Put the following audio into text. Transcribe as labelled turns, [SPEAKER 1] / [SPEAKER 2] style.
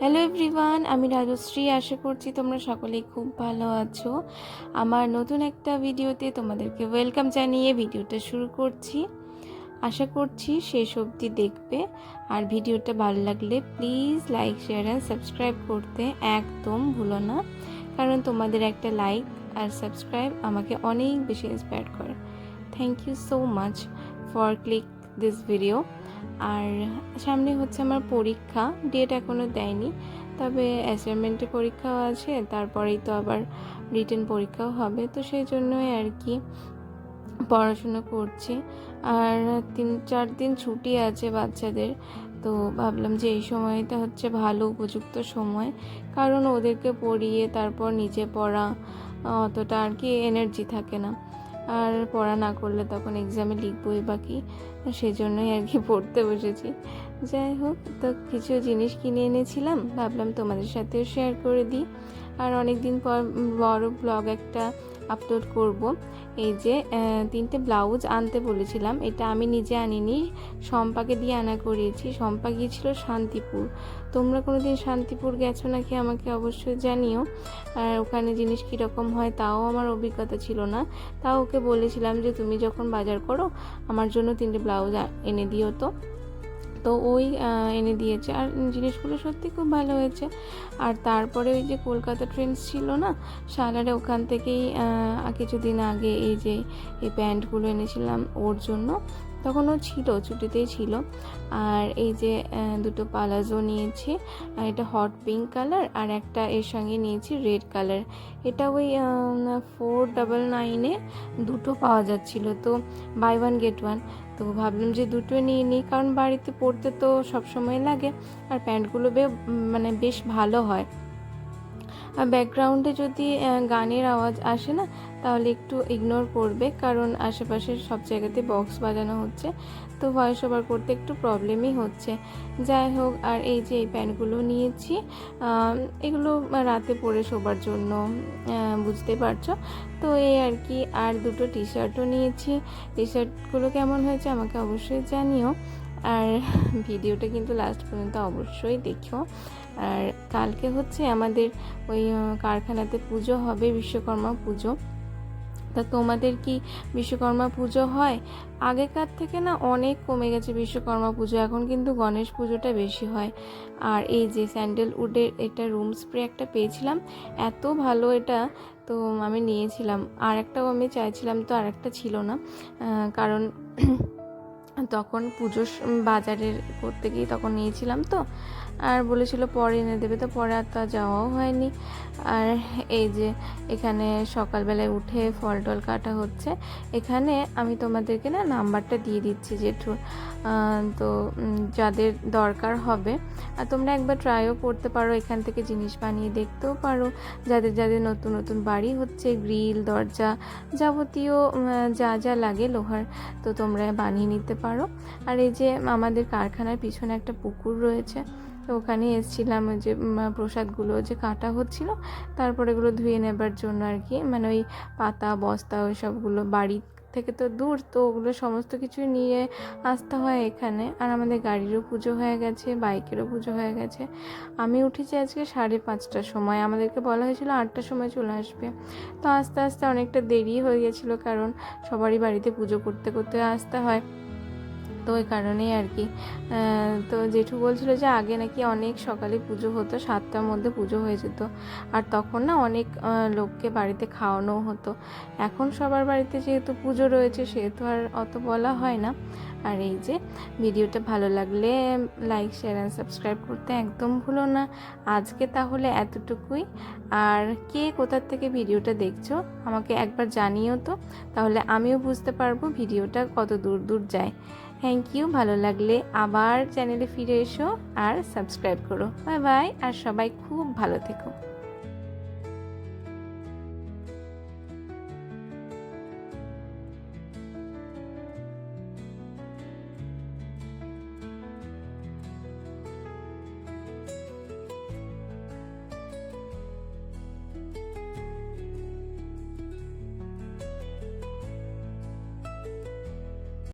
[SPEAKER 1] Hello everyone আমি রাজশ্রী। আশা করছি তোমরা সকলেই খুব ভালো আছো। আমার নতুন একটা ভিডিওতে তোমাদেরকে ওয়েলকাম জানিয়ে ভিডিওটা শুরু করছি। আশা করছি শেষ অবধি দেখবে। আর ভিডিওটা ভালো লাগলে please like share and subscribe করতে একদম ভুলো না। কারণ তোমাদের একটা লাইক আর সাবস্ক্রাইব আমাকে অনেক বেশি ইন্সপায়ার করে। Thank you so much for click this video আর সামনে হচ্ছে আমার পরীক্ষা ডেট এখনও দেয়নি, তবে অ্যাসাইনমেন্টের পরীক্ষাও আছে, তারপরেই তো আবার রিটেন পরীক্ষাও হবে, তো সেই জন্যই আর কি পড়াশুনো করছি। আর তিন, চার দিন ছুটি আছে বাচ্চাদের, তো ভাবলাম যে এই সময়টা হচ্ছে ভালো, উপযুক্ত সময়, কারণ ওদেরকে পড়িয়ে তারপর নিজে পড়া অতটা আর কি এনার্জি থাকে না। আর পড়া না করলে তখন এক্সামে লিখবই বাকি সেজন্যই আর কি পড়তে বসেছি। যাই হোক, তো কিছু জিনিস কিনে এনেছিলাম, ভাবলাম তোমাদের সাথেও শেয়ার করে দিই। আর অনেক দিন পর বড় ব্লগ একটা আপলোড করব। এই যে তিনটে ব্লাউজ আনতে বলেছিলাম, এটা আমি নিজে আনিনি, শম্পাকে দিয়ে আনা করিয়েছি শম্পা গিয়েছিল শান্তিপুর। তোমরা কোনো দিন শান্তিপুর গেছো নাকি আমাকে অবশ্যই জানিও। আর ওখানে জিনিস কীরকম হয় তাও আমার অভিজ্ঞতা ছিল না। তাও ওকে বলেছিলাম যে, তুমি যখন বাজার করো, আমার জন্য তিনটে ব্লাউজ এনে দিও তো। তো ওই এনে দিয়েছে। আর জিনিসগুলো সত্যি খুব ভালো হয়েছে। আর তারপরে ওই যে কলকাতা ট্রেন্ডস ছিল না সালারে ওখান থেকেই কিছুদিন আগে এই যে এই প্যান্টগুলো এনেছিলাম ওর জন্য। তখন ও ছিল, ছুটিতেই ছিল। আর এই যে দুটো পালাজো নিয়েছি এটা হট পিঙ্ক কালার আর একটা এর সঙ্গে নিয়েছি রেড কালার এটা ওই ফোর ডাবল নাইনে দুটো পাওয়া যাচ্ছিল, তো বাই ওয়ান গেট ওয়ান তো ভাবলাম যে দুটো নিয়ে নিই, কারণ বাড়িতে পড়তে তো সবসময় লাগে, আর প্যান্টগুলো বে মানে বেশ ভালো হয়। আর ব্যাকগ্রাউন্ডে যদি গানের আওয়াজ আসে না তাহলে একটু ইগনোর করবে, কারণ আশেপাশের সব জায়গাতে বক্স বাজানো হচ্ছে। তো ভয়েস ওভার করতে একটু প্রবলেমই হচ্ছে। যাই হোক, আর এই যে এই প্যান্টগুলো নিয়েছি এগুলো রাতে পরে শোবার জন্য বুঝতে পারছ? তো এই আর কি, আর দুটো টি শার্টও নিয়েছি। টি শার্টগুলো কেমন হয়েছে আমাকে অবশ্যই জানিও। আর ভিডিওটা কিন্তু লাস্ট পর্যন্ত অবশ্যই দেখো আর কালকে হচ্ছে আমাদের ওই কারখানাতে পুজো হবে, বিশ্বকর্মা পুজো। তা তোমাদের কি বিশ্বকর্মা পুজো হয়? আগেকার থেকে না অনেক কমে গেছে বিশ্বকর্মা পুজো, এখন কিন্তু গণেশ পুজোটা বেশি হয়। আর এই যে স্যান্ডেলউডের এটা রুম স্প্রে একটা পেয়েছিলাম, এত ভালো এটা তো আমি নিয়েছিলাম। আর একটাও আমি চাইছিলাম তো আর একটা ছিল না কারণ তখন পুজো বাজারের করতে গিয়ে তখন নিয়েছিলাম তো। আর বলেছিল পরে এনে দেবে, তো পরে আর তা যাওয়াও হয়নি। আর এই যে এখানে সকালবেলায় উঠে ফল টল কাটা হচ্ছে, এখানে আমি তোমাদেরকে না নাম্বারটা দিয়ে দিচ্ছি জেঠু। তো যাদের দরকার হবে, আর তোমরা একবার ট্রাইও করতে পারো, এখান থেকে জিনিস বানিয়ে দেখতেও পারো। যাদের যাদের নতুন নতুন বাড়ি হচ্ছে, গ্রিল, দরজা যাবতীয় যা যা লাগে লোহার, তো তোমরা বানিয়ে নিতে পারো। আর এই যে আমাদের কারখানার পিছনে একটা পুকুর রয়েছে, তো ওখানে এসেছিলাম ওই যে প্রসাদগুলো যে কাটা হচ্ছিল, তারপর এগুলো ধুয়ে নেবার জন্য আর কি মানে ওই পাতা, বস্তা, ওই সবগুলো বাড়ি থেকে তো দূর, তো ওগুলো সমস্ত কিছু নিয়ে আসতে হয় এখানে। আর আমাদের গাড়িরও পুজো হয়ে গেছে, বাইকেরও পুজো হয়ে গেছে। আমি উঠেছি আজকে সাড়ে পাঁচটার সময়, আমাদেরকে বলা হয়েছিল আটটার সময় চলে আসবে। তো আস্তে আস্তে অনেকটা দেরি হয়ে গেছিল, কারণ সবারই বাড়িতে পুজো করতে করতে আসতে হয়। তো ওই কারণেই আর কি। তো জেঠু বলছিল যে আগে নাকি অনেক সকালে পুজো হতো, সাতটার মধ্যে পুজো হয়ে যেত। আর তখন না অনেক লোককে বাড়িতে খাওয়ানোও হতো। এখন সবার বাড়িতে যেহেতু পুজো রয়েছে, সেহেতু আর অত বলা হয় না। আর এই যে ভিডিওটা ভালো লাগলে লাইক, শেয়ার অ্যান্ড সাবস্ক্রাইব করতে একদম ভুলো না। আজকে তাহলে এতটুকুই। আর কে কোথার থেকে ভিডিওটা দেখছ আমাকে একবার জানিও তো, তাহলে আমিও বুঝতে পারব ভিডিওটা কত দূর দূর যায়। থ্যাংক ইউ ভালো লাগলে আবার চ্যানেলে ফিরে এসো আর সাবস্ক্রাইব করো। বাই বাই আর সবাই খুব ভালো থেকো।